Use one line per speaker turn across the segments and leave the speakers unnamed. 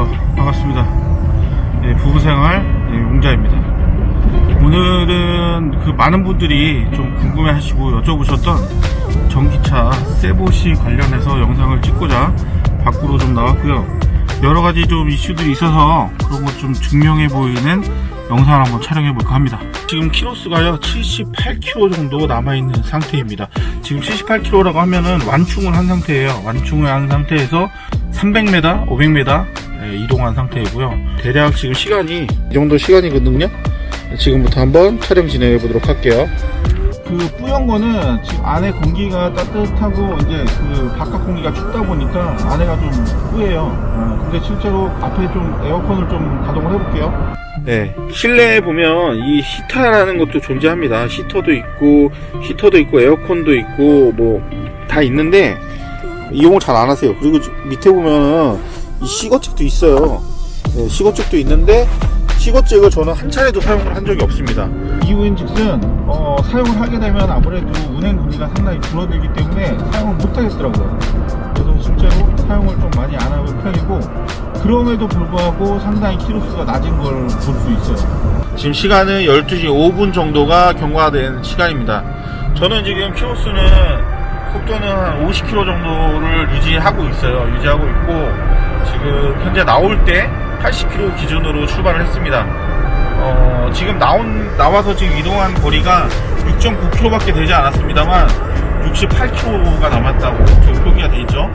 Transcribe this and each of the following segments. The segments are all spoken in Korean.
안녕하세요. 반갑습니다. 네, 부부생활 네, 용자입니다. 오늘은 그 많은 분들이 좀 궁금해 하시고 여쭤보셨던 전기차 세보시 관련해서 영상을 찍고자 밖으로 좀 나왔고요. 여러 가지 좀 이슈들이 있어서 그런 것 좀 증명해 보이는 영상을 한번 촬영해 볼까 합니다. 지금 키로수가요 78km 정도 남아있는 상태입니다. 지금 78km라고 하면은 완충을 한 상태예요. 완충을 한 상태에서 300m, 500m 예, 이동한 상태이고요. 대략 지금 시간이 이 정도 시간이거든요. 지금부터 한번 촬영 진행해 보도록 할게요. 그 뿌연 거는 지금 안에 공기가 따뜻하고 이제 그 바깥 공기가 춥다 보니까 안에가 좀 뿌예요. 어, 근데 실제로 앞에 좀 에어컨을 좀 가동을 해볼게요. 네, 실내에 보면 이 히터라는 것도 존재합니다. 히터도 있고, 히터도 있고, 에어컨도 있고, 뭐, 다 있는데, 이용을 잘 안 하세요. 그리고 저- 밑에 보면은, 이 시거잭도 있어요. 네, 시거잭도 있는데, 시거잭을 저는 한 차례도 사용을 한 적이 없습니다. 이유인 즉슨, 어, 사용을 하게 되면 아무래도 운행 거리가 상당히 줄어들기 때문에 사용을 못 하겠더라고요. 그래서 실제로 사용을 좀 많이 안 하는 편이고, 그럼에도 불구하고 상당히 키로수가 낮은 걸 볼 수 있어요. 지금 시간은 12시 5분 정도가 경과된 시간입니다. 저는 지금 키로수는 속도는 한 50km 정도를 유지하고 있어요. 유지하고 있고 지금 현재 나올 때 80km 기준으로 출발을 했습니다. 어, 지금 나온 나와서 지금 이동한 거리가 6.9km밖에 되지 않았습니다만 68km가 남았다고 지금 표기가 돼 있죠.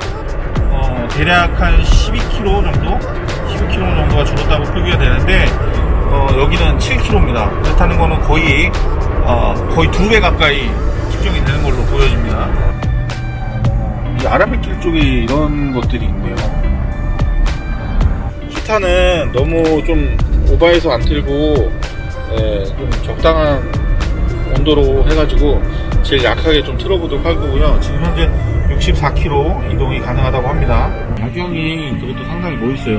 어, 대략 한 12km 정도, 12km 정도가 줄었다고 표기가 되는데 어, 여기는 7km입니다. 그렇다는 거는 거의 어, 거의 두 배 가까이 측정이 되는 걸로 보여집니다. 어, 이 아라뱃길 쪽에 이런 것들이 있네요. 히타는 너무 좀 오버해서 안 틀고 예, 좀 적당한 온도로 해가지고 제일 약하게 좀 틀어보도록 할 거고요. 지금 현재 64km 이동이 가능하다고 합니다. 야경이 그래도 상당히 멋있어요.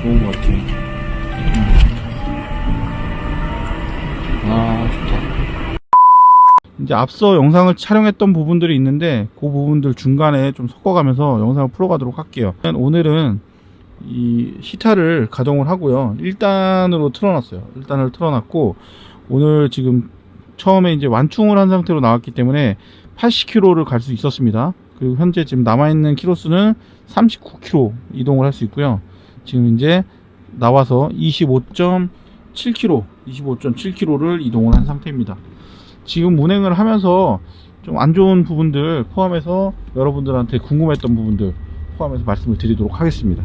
좋은 것 같아요. 음. 아, 좋다. 이제 앞서 영상을 촬영했던 부분들이 있는데 그 부분들 중간에 좀 섞어가면서 영상을 풀어가도록 할게요. 오늘은 이 히타를 가동을 하고요. 1단으로 틀어놨어요. 1단을 틀어놨고 오늘 지금 처음에 이제 완충을 한 상태로 나왔기 때문에 80km를 갈 수 있었습니다. 그리고 현재 지금 남아있는 키로수는 39km 이동을 할 수 있고요. 지금 이제 나와서 25.7km, 25.7km를 이동을 한 상태입니다. 지금 운행을 하면서 좀 안 좋은 부분들 포함해서 여러분들한테 궁금했던 부분들 포함해서 말씀을 드리도록 하겠습니다.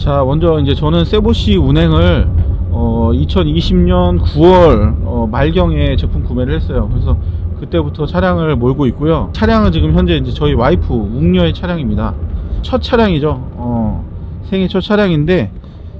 자, 먼저 이제 저는 세보시 운행을 어, 2020년 9월 어, 말경에 제품 구매를 했어요. 그래서 그때부터 차량을 몰고 있고요. 차량은 지금 현재 이제 저희 와이프 웅녀의 차량입니다. 첫 차량이죠. 어, 생애 첫 차량인데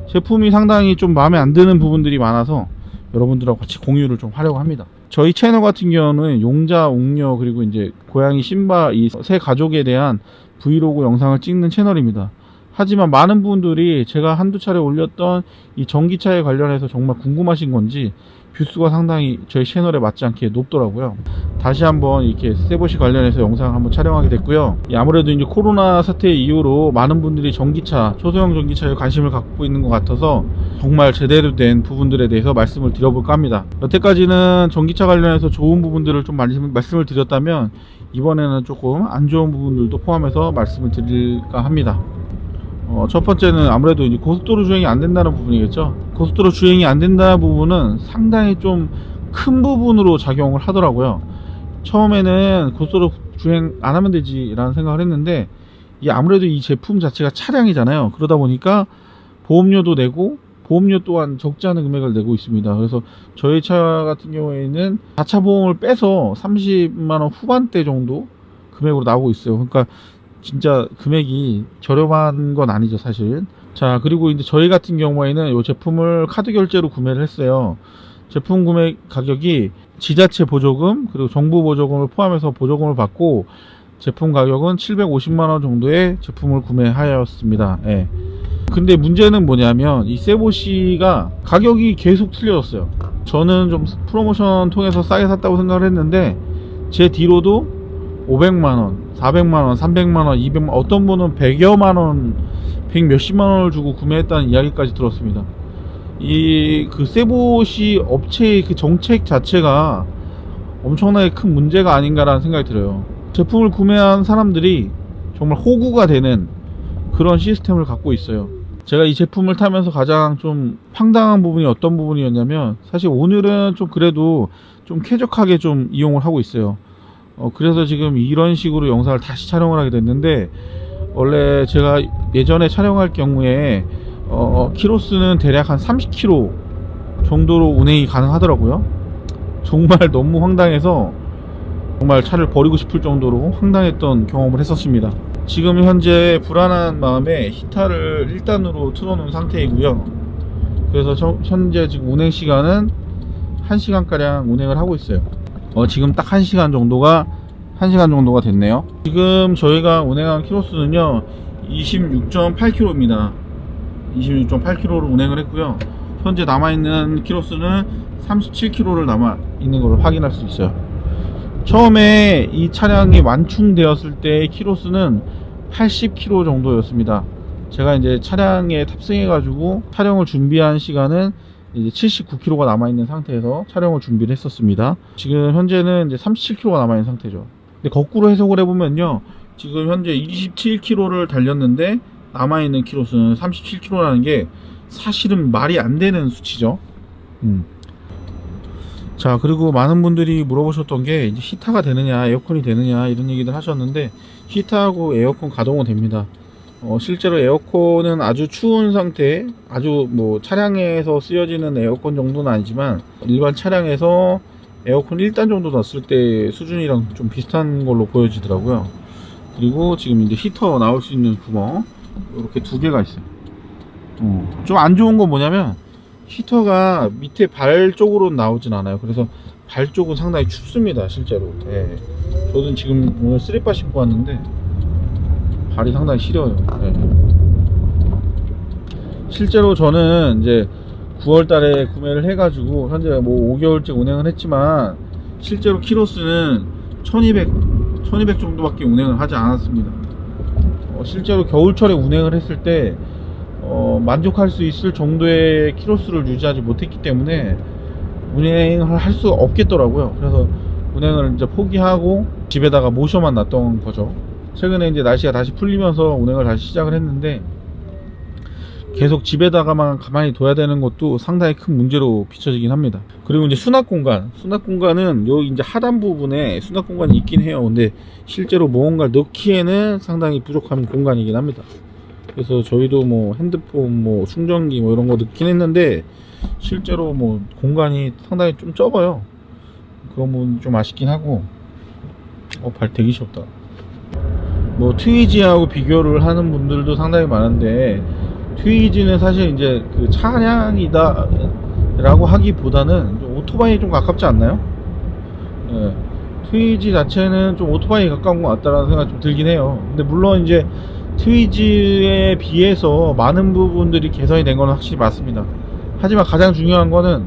제품이 상당히 좀 마음에 안 드는 부분들이 많아서 여러분들하고 같이 공유를 좀 하려고 합니다. 저희 채널 같은 경우는 용자, 웅녀 그리고 이제 고양이 신바 이 세 가족에 대한 브이로그 영상을 찍는 채널입니다. 하지만 많은 분들이 제가 한두 차례 올렸던 이 전기차에 관련해서 정말 궁금하신 건지 뷰수가 상당히 저희 채널에 맞지 않게 높더라고요. 다시 한번 이렇게 세보시 관련해서 영상을 한번 촬영하게 됐고요. 이 아무래도 이제 코로나 사태 이후로 많은 분들이 전기차, 초소형 전기차에 관심을 갖고 있는 것 같아서 정말 제대로 된 부분들에 대해서 말씀을 드려볼까 합니다. 여태까지는 전기차 관련해서 좋은 부분들을 좀 많이 말씀을 드렸다면 이번에는 조금 안 좋은 부분들도 포함해서 말씀을 드릴까 합니다. 어, 첫 번째는 아무래도 이제 고속도로 주행이 안 된다는 부분이겠죠. 고속도로 주행이 안 된다는 부분은 상당히 좀 큰 부분으로 작용을 하더라고요. 처음에는 고속도로 주행 안 하면 되지라는 생각을 했는데 이 아무래도 이 제품 자체가 차량이잖아요. 그러다 보니까 보험료도 내고 보험료 또한 적지 않은 금액을 내고 있습니다. 그래서 저희 차 같은 경우에는 자차 보험을 빼서 30만 원 후반대 정도 금액으로 나오고 있어요. 그러니까 진짜 금액이 저렴한 건 아니죠, 사실. 자, 그리고 이제 저희 같은 경우에는 이 제품을 카드 결제로 구매를 했어요. 제품 구매 가격이 지자체 보조금, 그리고 정부 보조금을 포함해서 보조금을 받고 제품 가격은 750만원 정도의 제품을 구매하였습니다. 예. 근데 문제는 뭐냐면 이 세보시가 가격이 계속 틀려졌어요. 저는 좀 프로모션 통해서 싸게 샀다고 생각을 했는데 제 뒤로도 500만 원, 400만 원, 300만 원, 200만 원, 어떤 분은 100여만 원, 100 몇십만 원을 주고 구매했다는 이야기까지 들었습니다. 이 그 세보시 업체의 그 정책 자체가 엄청나게 큰 문제가 아닌가라는 생각이 들어요. 제품을 구매한 사람들이 정말 호구가 되는 그런 시스템을 갖고 있어요. 제가 이 제품을 타면서 가장 좀 황당한 부분이 어떤 부분이었냐면 사실 오늘은 좀 그래도 좀 쾌적하게 좀 이용을 하고 있어요. 어, 그래서 지금 이런 식으로 영상을 다시 촬영을 하게 됐는데 원래 제가 예전에 촬영할 경우에 어, 키로수는 대략 한 30km 정도로 운행이 가능하더라고요. 정말 너무 황당해서 정말 차를 버리고 싶을 정도로 황당했던 경험을 했었습니다. 지금 현재 불안한 마음에 히타를 1단으로 틀어놓은 상태이고요. 그래서 저- 현재 지금 운행 시간은 1시간가량 운행을 하고 있어요. 어, 지금 딱 1시간 정도가 1시간 정도가 됐네요. 지금 저희가 운행한 키로수는요. 26.8km입니다. 26.8km로 운행을 했고요. 현재 남아있는 키로수는 37km를 남아있는 걸 확인할 수 있어요. 처음에 이 차량이 완충되었을 때의 키로수는 80km 정도였습니다. 제가 이제 차량에 탑승해 가지고 촬영을 준비한 시간은 이제 79km가 남아있는 상태에서 촬영을 준비를 했었습니다. 지금 현재는 이제 37km가 남아있는 상태죠. 근데 거꾸로 해석을 해보면요. 지금 현재 27km를 달렸는데 남아있는 키로수는 37km라는 게 사실은 말이 안 되는 수치죠. 음. 자, 그리고 많은 분들이 물어보셨던 게 히타가 되느냐, 에어컨이 되느냐 이런 얘기들 하셨는데 히타하고 에어컨 가동은 됩니다. 어, 실제로 에어컨은 아주 추운 상태, 아주 뭐 차량에서 쓰여지는 에어컨 정도는 아니지만 일반 차량에서 에어컨 1단 정도 넣었을 때 수준이랑 좀 비슷한 걸로 보여지더라고요. 그리고 지금 이제 히터 나올 수 있는 구멍 이렇게 두 개가 있어요. 어, 좀안 좋은 건 뭐냐면 히터가 밑에 발 쪽으로 나오진 않아요. 그래서 발 쪽은 상당히 춥습니다, 실제로. 예. 저는 지금 오늘 쓰리빠 신고 왔는데 발이 상당히 시려요. 예. 실제로 저는 이제 9월 달에 구매를 해가지고 현재 뭐 5개월째 운행을 했지만 실제로 키로수는 1200, 1200 정도밖에 운행을 하지 않았습니다. 어, 실제로 겨울철에 운행을 했을 때 어, 만족할 수 있을 정도의 키로수를 유지하지 못했기 때문에 운행을 할 수 없겠더라고요. 그래서 운행을 이제 포기하고 집에다가 모셔만 놨던 거죠. 최근에 이제 날씨가 다시 풀리면서 운행을 다시 시작을 했는데 계속 집에다가만 가만히 둬야 되는 것도 상당히 큰 문제로 비춰지긴 합니다. 그리고 이제 수납 공간, 수납 공간은 요 이제 하단 부분에 수납 공간이 있긴 해요. 근데 실제로 무언가 넣기에는 상당히 부족한 공간이긴 합니다. 그래서 저희도 뭐 핸드폰, 뭐 충전기 뭐 이런 거 넣긴 했는데 실제로 뭐 공간이 상당히 좀 적어요. 그런 부분 좀 아쉽긴 하고 어발 되기 싫다. 뭐 트위지하고 비교를 하는 분들도 상당히 많은데 트위지는 사실 이제 그 차량이다 라고 하기보다는 좀 오토바이에 좀 가깝지 않나요? 예. 트위지 자체는 좀 오토바이에 가까운 것 같다라는 생각이 좀 들긴 해요. 근데 물론 이제 트위지에 비해서 많은 부분들이 개선이 된 건 확실히 맞습니다. 하지만 가장 중요한 거는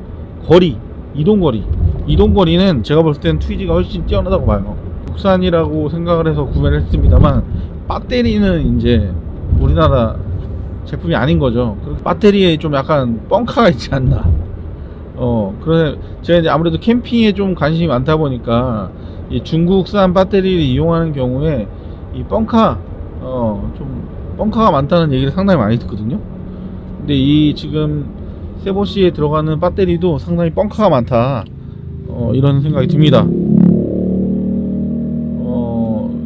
거리, 이동 거리. 이동 거리는 제가 봤을 때는 트위지가 훨씬 뛰어나다고 봐요. 국산이라고 생각을 해서 구매를 했습니다만 배터리는 이제 우리나라 제품이 아닌 거죠. 배터리에 좀 약간 뻥카가 있지 않나. 어, 그래 제가 이제 아무래도 캠핑에 좀 관심이 많다 보니까 이 중국산 배터리를 이용하는 경우에 이 뻥카 어, 좀 뻥카가 많다는 얘기를 상당히 많이 듣거든요. 근데 이 지금 세보시에 들어가는 배터리도 상당히 뻥카가 많다. 어, 이런 생각이 듭니다.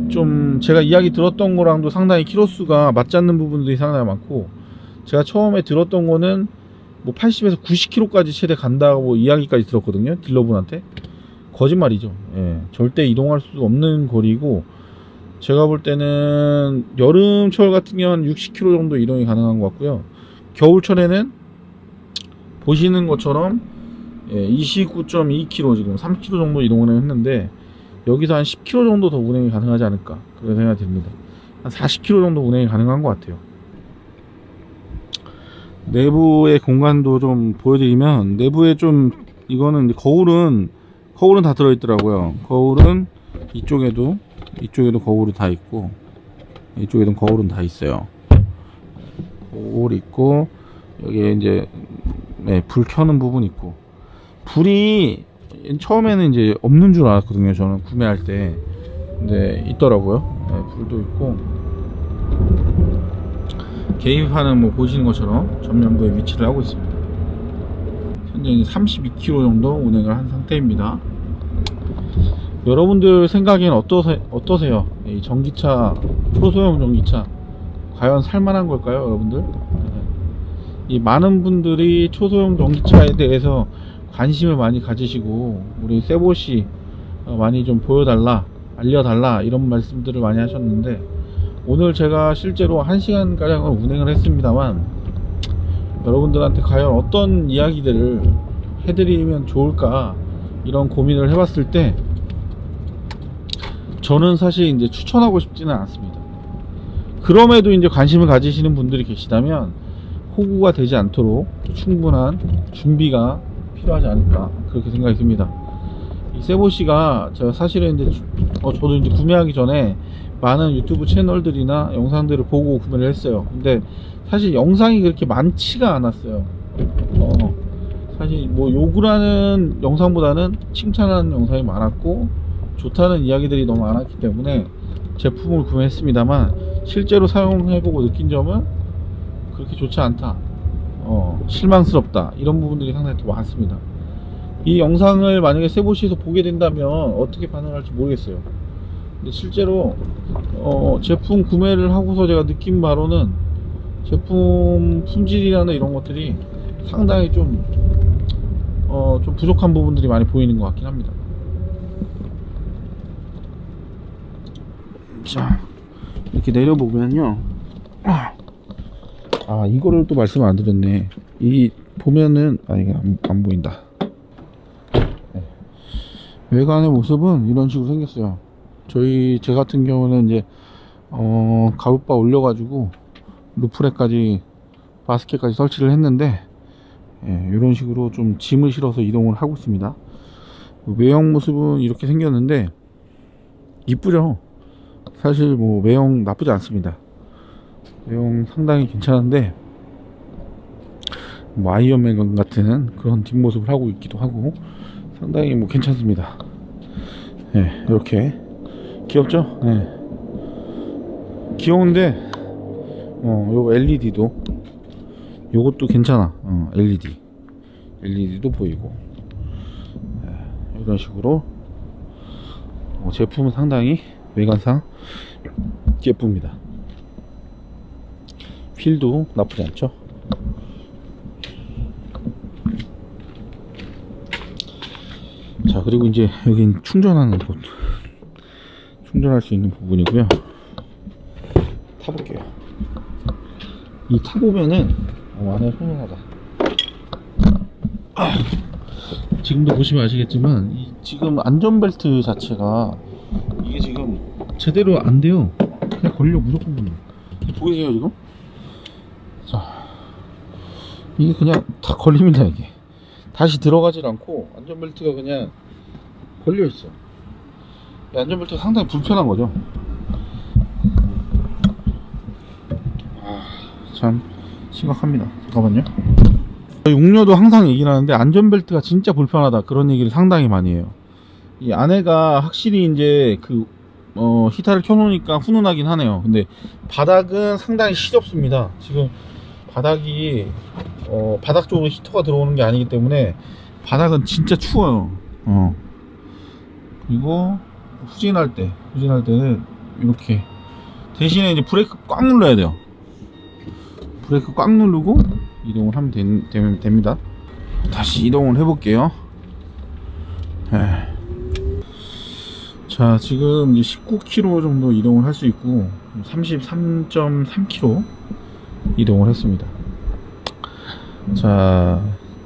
어, 좀 제가 이야기 들었던 거랑도 상당히 키로수가 맞지 않는 부분들이 상당히 많고 제가 처음에 들었던 거는 뭐 80에서 90km까지 최대 간다고 이야기까지 들었거든요 딜러분한테. 거짓말이죠. 예, 절대 이동할 수 없는 거리고 제가 볼 때는 여름철 같은 경우는 60km 정도 이동이 가능한 것 같고요. 겨울철에는 보시는 것처럼 예, 29.2km 지금 3km 정도 이동을 했는데 여기서 한 10km 정도 더 운행이 가능하지 않을까 그런 생각이 듭니다. 한 40km 정도 운행이 가능한 것 같아요. 내부의 공간도 좀 보여드리면 내부에 좀 이거는 거울은 거울은 다 들어있더라고요. 거울은 이쪽에도 이쪽에도 거울이 다 있고 이쪽에도 거울은 다 있어요. 거울 있고 여기에 이제 네, 불 켜는 부분 있고. 불이 처음에는 이제 없는 줄 알았거든요. 저는 구매할 때 근데 있더라고요. 네, 불도 있고 계기판은 뭐 보시는 것처럼 전면부에 위치를 하고 있습니다. 현재 이제 32km 정도 운행을 한 상태입니다. 여러분들 생각엔 어떠세, 어떠세요? 이 전기차, 초소형 전기차, 과연 살만한 걸까요, 여러분들? 네. 이 많은 분들이 초소형 전기차에 대해서 관심을 많이 가지시고, 우리 세보시 어, 많이 좀 보여달라, 알려달라, 이런 말씀들을 많이 하셨는데, 오늘 제가 실제로 1시간 가량을 운행을 했습니다만, 여러분들한테 과연 어떤 이야기들을 해드리면 좋을까, 이런 고민을 해봤을 때, 저는 사실 이제 추천하고 싶지는 않습니다. 그럼에도 이제 관심을 가지시는 분들이 계시다면 호구가 되지 않도록 충분한 준비가 필요하지 않을까 그렇게 생각이 듭니다. 이 세보시가 제가 사실은 이제 주- 어, 저도 이제 구매하기 전에 많은 유튜브 채널들이나 영상들을 보고 구매를 했어요. 근데 사실 영상이 그렇게 많지가 않았어요. 어, 사실 뭐 욕을 하는 영상보다는 칭찬하는 영상이 많았고 좋다는 이야기들이 너무 많았기 때문에 제품을 구매했습니다만 실제로 사용해보고 느낀 점은 그렇게 좋지 않다 어, 실망스럽다. 이런 부분들이 상당히 더 많습니다. 이 영상을 만약에 세보시에서 보게 된다면 어떻게 반응할지 모르겠어요. 근데 실제로 어, 제품 구매를 하고서 제가 느낀 바로는 제품 품질이라는 이런 것들이 상당히 좀, 어, 좀 부족한 부분들이 많이 보이는 것 같긴 합니다. 자 이렇게 내려보면요 아 이거를 또 말씀 안 드렸네. 이 보면은 아 이게 안, 안 보인다. 네. 외관의 모습은 이런 식으로 생겼어요. 저희 제 같은 경우는 이제 어 가루바 올려가지고 루프레까지 바스켓까지 설치를 했는데 예, 이런 식으로 좀 짐을 실어서 이동을 하고 있습니다. 외형 모습은 이렇게 생겼는데 이쁘죠? 사실 뭐 외형 나쁘지 않습니다. 외형 상당히 괜찮은데 뭐 아이언맨 같은 그런 뒷모습을 하고 있기도 하고 상당히 뭐 괜찮습니다. 네, 이렇게 귀엽죠? 네. 귀여운데 어, 요 LED도 요것도 괜찮아. 어, LED. LED도 보이고 네, 이런 식으로 어, 제품은 상당히 외관상 예쁩니다. 휠도 나쁘지 않죠? 자, 그리고 이제 여긴 충전하는 곳. 충전할 수 있는 부분이고요. 타볼게요. 이 타보면은, 어, 안에 훈훈하다. 아, 지금도 보시면 아시겠지만, 이 지금 안전벨트 자체가 이게 지금 제대로 안 돼요. 그냥 걸려 무조건 걸려. 보이세요 지금? 자, 이게 그냥 다 걸립니다 이게. 다시 들어가질 않고 안전벨트가 그냥 걸려 있어. 이 안전벨트가 상당히 불편한 거죠. 아, 참 심각합니다. 잠깐만요. 용료도 항상 얘기를 하는데 안전벨트가 진짜 불편하다 그런 얘기를 상당히 많이 해요. 이 안에가 확실히 이제 그 어, 히타를 켜놓으니까 훈훈하긴 하네요. 근데 바닥은 상당히 시렵습니다. 지금 바닥이 어, 바닥 쪽으로 히터가 들어오는 게 아니기 때문에 바닥은 진짜 추워요. 어. 그리고 후진할 때, 후진할 때는 이렇게 대신에 이제 브레이크 꽉 눌러야 돼요. 브레이크 꽉 누르고 이동을 하면 된- 되면 됩니다. 다시 이동을 해볼게요. 에. 자, 지금 이제 19km 정도 이동을 할 수 있고 33.3km 이동을 했습니다. 자,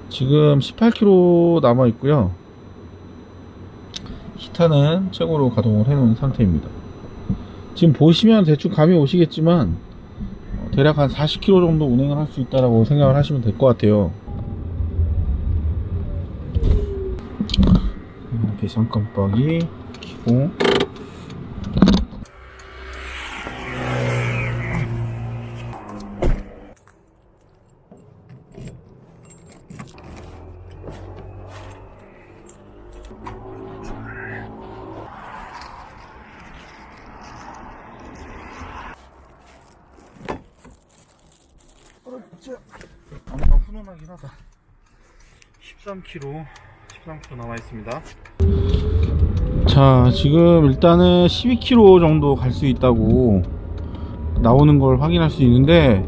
지금 18km 남아 있고요. 히타는 최고로 가동을 해 놓은 상태입니다. 지금 보시면 대충 감이 오시겠지만 어, 대략 한 40km 정도 운행을 할 수 있다라고 생각을 하시면 될 것 같아요. 배선 깜빡이 켜고 자, 아마 훈훈하긴 하다. 13km, 13km 남아 있습니다. 자, 지금 일단은 12km 정도 갈 수 있다고 나오는 걸 확인할 수 있는데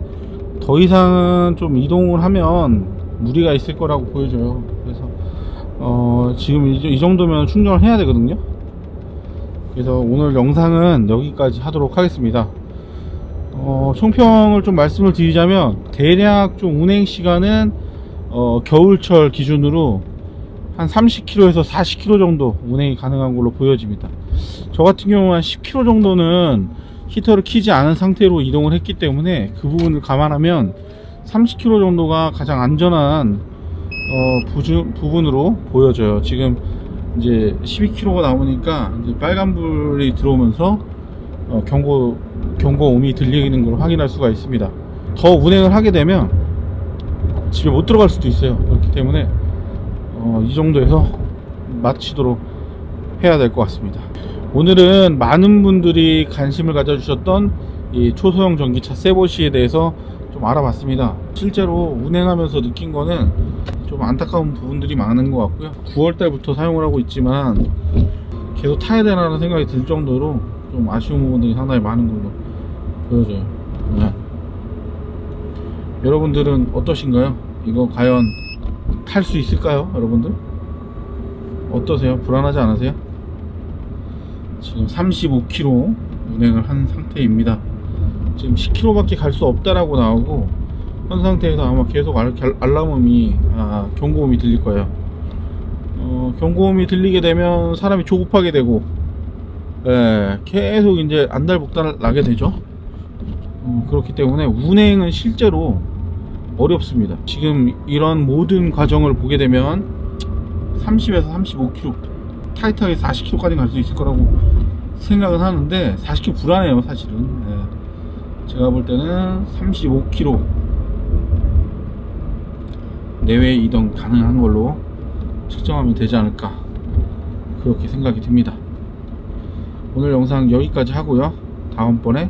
더 이상은 좀 이동을 하면 무리가 있을 거라고 보여져요. 그래서 어, 지금 이, 이 정도면 충전을 해야 되거든요. 그래서 오늘 영상은 여기까지 하도록 하겠습니다. 어, 총평을 좀 말씀을 드리자면 대략 좀 운행 시간은 어, 겨울철 기준으로 한 30km에서 40km 정도 운행이 가능한 걸로 보여집니다. 저 같은 경우는 한 10km 정도는 히터를 키지 않은 상태로 이동을 했기 때문에 그 부분을 감안하면 30km 정도가 가장 안전한 어, 부주, 부분으로 보여져요. 지금 이제 12km가 나오니까 이제 빨간불이 들어오면서 어, 경고 경고음이 들리는 걸 확인할 수가 있습니다. 더 운행을 하게 되면 집에 못 들어갈 수도 있어요. 그렇기 때문에 어, 이 정도에서 마치도록 해야 될 것 같습니다. 오늘은 많은 분들이 관심을 가져주셨던 이 초소형 전기차 세보시에 대해서 좀 알아봤습니다. 실제로 운행하면서 느낀 거는 좀 안타까운 부분들이 많은 것 같고요. 9월 달부터 사용을 하고 있지만 계속 타야 되나 라는 생각이 들 정도로 좀 아쉬운 부분들이 상당히 많은 걸로 보여져요. 네. 여러분들은 어떠신가요? 이거 과연 탈 수 있을까요? 여러분들? 어떠세요? 불안하지 않으세요? 지금 35km 운행을 한 상태입니다. 지금 10km밖에 갈 수 없다라고 나오고 현 상태에서 아마 계속 알, 알람음이 아, 경고음이 들릴 거예요. 어, 경고음이 들리게 되면 사람이 조급하게 되고 예, 계속 이제 안달복달 나게 되죠. 음, 그렇기 때문에 운행은 실제로 어렵습니다. 지금 이런 모든 과정을 보게 되면 30에서 35km, 타이트하게 40km까지 갈 수 있을 거라고 생각은 하는데 40km 불안해요, 사실은. 예. 제가 볼 때는 35km 내외 이동 가능한 걸로 측정하면 되지 않을까 그렇게 생각이 듭니다. 오늘 영상 여기까지 하고요. 다음번에